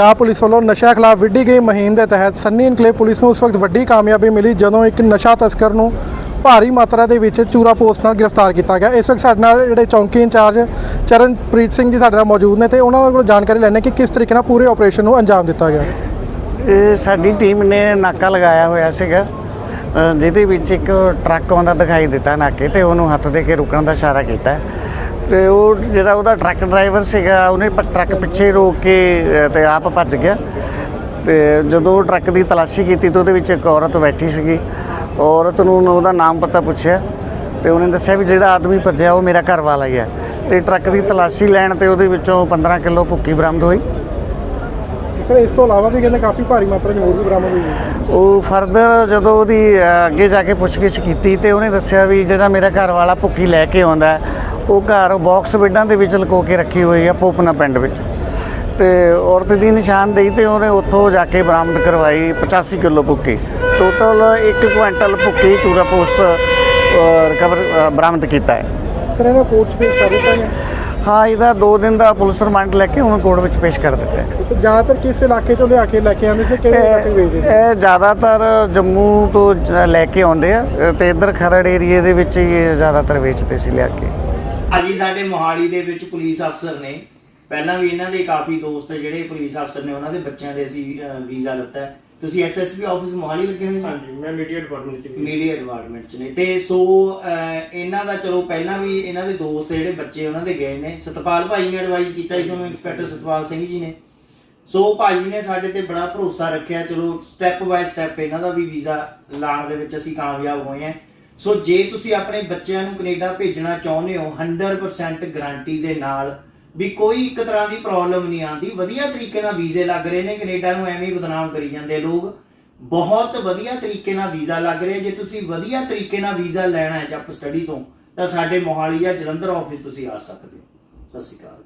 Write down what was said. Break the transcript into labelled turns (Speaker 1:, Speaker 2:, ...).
Speaker 1: Punjab police ਵੱਲੋਂ ਨਸ਼ਾ ਖਿਲਾਫ ਵਿੱਢੀ ਗਈ ਮੁਹਿੰਮ ਦੇ ਤਹਿਤ ਸੰਨੀ ਇਨਕਲੇਵ ਪੁਲਿਸ ਨੂੰ ਉਸ ਵਕਤ ਵੱਡੀ ਕਾਮਯਾਬੀ ਮਿਲੀ ਜਦੋਂ ਇੱਕ ਨਸ਼ਾ ਤਸਕਰ ਨੂੰ ਭਾਰੀ ਮਾਤਰਾ ਦੇ ਵਿੱਚ ਚੂਰਾ ਪੋਸਟ ਨਾਲ ਗ੍ਰਿਫਤਾਰ ਕੀਤਾ ਗਿਆ। ਇਸ ਵਕਤ ਸਾਡੇ ਨਾਲ ਜਿਹੜੇ ਚੌਂਕੀ ਇੰਚਾਰਜ ਚਰਨਪ੍ਰੀਤ ਸਿੰਘ ਜੀ ਸਾਡੇ ਨਾਲ ਮੌਜੂਦ ਨੇ ਤੇ ਉਹਨਾਂ ਕੋਲ ਜਾਣਕਾਰੀ ਲੈਣੇ ਕਿ ਕਿਸ ਤਰੀਕੇ ਨਾਲ ਪੂਰੇ ਆਪਰੇਸ਼ਨ ਨੂੰ ਅੰਜਾਮ ਦਿੱਤਾ ਗਿਆ।
Speaker 2: ਇਹ ਸਾਡੀ ਟੀਮ ਨੇ ਨਾਕਾ ਲਗਾਇਆ ਹੋਇਆ ਸੀਗਾ। ਜਿਹਦੇ ਵਿੱਚ ਇੱਕ ਟਰੱਕ ਆਉਂਦਾ ਦਿਖਾਈ ਦਿੱਤਾ ਨਾਕੇ ਤੇ, ਉਹਨੂੰ ਹੱਥ ਦੇ ਕੇ ਰੁਕਣ ਦਾ ਇਸ਼ਾਰਾ ਕੀਤਾ। ਤੇ ਉਹ ਜਿਹੜਾ ਉਹਦਾ ਟਰੱਕ ਡਰਾਈਵਰ ਸੀਗਾ ਉਹਨੇ ਪ- ਟਰੱਕ ਪਿੱਛੇ ਰੋਕ ਕੇ ਅ, ਤੇ ਆਪ ਭੱਜ ਗਿਆ। ਤੇ ਜਦੋਂ ਉਹ ਟਰੱਕ ਦੀ ਤਲਾਸ਼ੀ ਕੀਤੀ ਤਾਂ ਉਹਦੇ ਵਿੱਚ ਇੱਕ ਔਰਤ ਬੈਠੀ ਸੀਗੀ। ਔਰਤ ਨੂੰ ਉਹਦਾ ਨਾਮ ਪਤਾ ਪੁੱਛਿਆ ਤੇ ਉਹਨੇ ਦੱਸਿਆ ਵੀ ਜਿਹੜਾ ਆਦਮੀ ਭੱਜਿਆ ਉਹ ਮੇਰਾ ਘਰ ਵਾਲਾ ਹੀ ਹੈ। ਤੇ ਟਰੱਕ ਦੀ ਤਲਾਸ਼ੀ ਲੈਣ ਤੇ ਉਹਦੇ ਵਿੱਚੋਂ 15 ਕਿਲੋ ਭੁੱਕੀ ਬਰਾਮਦ ਹੋਈ।
Speaker 1: ਸਰ ਇਸ ਤੋਂ ਇਲਾਵਾ ਵੀ ਕਹਿੰਦੇ ਕਾਫੀ ਭਾਰੀ ਮਾਤਰਾ 'ਚ ਹੋਰ ਵੀ ਬਰਾਮਦ ਹੋਈ ਹੈ।
Speaker 2: ਉਹ ਫਰਦਰ ਜਦੋਂ ਉਹਦੀ ਅ, ਅੱਗੇ ਜਾ ਕੇ ਪੁੱਛਗਿੱਛ ਕੀਤੀ ਤੇ ਉਹਨੇ ਦੱਸਿਆ ਵੀ ਜਿਹੜਾ ਮੇਰਾ ਘਰ ਵਾਲਾ ਭੁੱਕੀ ਲੈ ਕੇ ਆਉਂਦਾ ਹੈ, ਉਹ ਘਰ ਬਾਕਸ ਬੈੱਡਾਂ ਦੇ ਵਿੱਚ ਲੁਕੋ ਕੇ ਰੱਖੀ ਹੋਈ ਹੈ ਪੋਪਨਾ ਪਿੰਡ ਵਿੱਚ। ਤੇ ਔਰਤ ਦੀ ਨਿਸ਼ਾਨਦੇਹੀ ਤੇ ਉਹਨੇ ਉੱਥੋਂ ਜਾ ਕੇ ਬਰਾਮਦ ਕਰਵਾਈ 85 ਕਿਲੋ ਭੁੱਕੀ ਟੋਟਲ 1 ਕੁਇੰਟਲ ਭੁੱਕੀ ਚੂਰਾ ਪੋਸਟ ਰਿਕਵਰ ਬਰਾਮਦ ਕੀਤਾ ਹੈ।
Speaker 1: ਸਰ ਇਹਨਾਂ ਕੋਰਟ ਪੇਸ਼ ਕਰ ਦਿੱਤਾ ਗਿਆ?
Speaker 2: ਹਾਂ ਇਹਦਾ 2 ਦਿਨ ਦਾ ਪੁਲਿਸ ਰਿਮਾਂਡ ਲੈ ਕੇ ਉਹਨੂੰ ਕੋਰਟ ਵਿੱਚ ਪੇਸ਼ ਕਰ ਦਿੱਤਾ ਹੈ।
Speaker 1: ਜ਼ਿਆਦਾਤਰ ਕਿਸ ਇਲਾਕੇ ਤੋਂ ਲਿਆ ਕੇ ਲੈ ਕੇ ਆਉਂਦੇ ਸੀ ਕਿਹੜੇ ਇਲਾਕੇ ਵੇਚਦੇ
Speaker 2: ਇਹ ਜ਼ਿਆਦਾਤਰ ਜੰਮੂ ਤੋਂ ਲੈ ਕੇ ਆਉਂਦੇ ਆ ਤੇ ਇੱਧਰ ਖਰੜ ਏਰੀਏ ਦੇ ਵਿੱਚ ਹੀ ਜ਼ਿਆਦਾਤਰ ਵੇਚਦੇ ਸੀ ਲਿਆ ਕੇ।
Speaker 3: ਅੱਜ ਹੀ ਸਾਡੇ ਮੋਹਾਲੀ ਦੇ ਵਿੱਚ ਪੁਲਿਸ ਅਫਸਰ ਨੇ ਪਹਿਲਾਂ ਵੀ ਇਹਨਾਂ ਦੇ ਕਾਫੀ ਦੋਸਤ ਜਿਹੜੇ ਪੁਲਿਸ ਅਫਸਰ ਨੇ ਉਹਨਾਂ ਦੇ ਬੱਚਿਆਂ ਦੇ ਅਸੀਂ ਅਹ, ਵੀਜ਼ਾ ਹੈ। ਤੁਸੀਂ ਐਸਐਸਪੀ ਆਫਿਸ ਮੋਹਾਲੀ ਲੱਗੇ ਹੋਏ ਜੀ?
Speaker 4: ਹਾਂਜੀ ਮੈਂ ਮੀਡੀਆ ਡਿਪਾਰਟਮੈਂਟ ਚ ਵੀ
Speaker 3: ਮੀਡੀਆ ਡਿਪਾਰਟਮੈਂਟ ਚ ਨੇ। ਤੇ ਸੋ ਅਹ, ਇਹਨਾਂ ਦਾ ਚਲੋ ਪਹਿਲਾਂ ਵੀ ਇਹਨਾਂ ਦੇ ਦੋਸਤ ਜਿਹੜੇ ਬੱਚੇ ਉਹਨਾਂ ਦੇ ਗਏ ਨੇ। ਸਤਪਾਲ ਭਾਈ ਨੇ ਐਡਵਾਈਸ ਕੀਤਾ ਸੀ ਤੁਹਾਨੂੰ ਇੰਸਪੈਕਟਰ ਸਤਪਾਲ ਸਿੰਘ ਜੀ ਨੇ। ਸੋ ਭਾਜੀ ਨੇ ਸਾਡੇ ਤੇ ਬੜਾ ਭਰੋਸਾ ਰੱਖਿਆ। ਚਲੋ ਸਟੈਪ ਬਾਏ ਸਟੈਪ ਇਹਨਾਂ ਦਾ ਵੀ ਵੀਜ਼ਾ ਲਾਣ ਦੇ ਵਿੱਚ ਅਸੀਂ ਕਾਮਯਾਬ ਹੋਏ ਹਾਂ। ਸੋ ਜੇ ਤੁਸੀਂ ਆਪਣੇ ਬੱਚਿਆਂ ਨੂੰ ਕੈਨੇਡਾ ਭੇਜਣਾ ਚਾਹੁੰਦੇ ਹੋ 100% ਗਾਰੰਟੀ ਦੇ ਨਾਲ ਵੀ ਕੋਈ ਇੱਕ ਤਰ੍ਹਾਂ ਦੀ ਪ੍ਰੋਬਲਮ ਨਹੀਂ ਆਂਦੀ ਵਧੀਆ ਤਰੀਕੇ ਨਾਲ ਵੀਜ਼ੇ ਲੱਗ ਰਹੇ ਨੇ, ਕੈਨੇਡਾ ਨੂੰ ਐਵੇਂ ਹੀ ਬਦਨਾਮ ਕਰੀ ਜਾਂਦੇ ਲੋਕ। ਬਹੁਤ ਵਧੀਆ ਤਰੀਕੇ ਨਾਲ ਵੀਜ਼ਾ ਲੱਗ ਰਿਹਾ। ਜੇ ਤੁਸੀਂ ਵਧੀਆ ਤਰੀਕੇ ਨਾਲ ਵੀਜ਼ਾ ਲੈਣਾ ਹੈ ਜੱਪ ਸਟੱਡੀ ਤੋਂ, ਤਾਂ ਸਾਡੇ ਮੋਹਾਲੀ ਜਾਂ ਜਲੰਧਰ ਆਫਿਸ ਤੁਸੀਂ ਆ ਸਕਦੇ ਹੋ। ਸਤਿ ਸ਼੍ਰੀ ਅਕਾਲ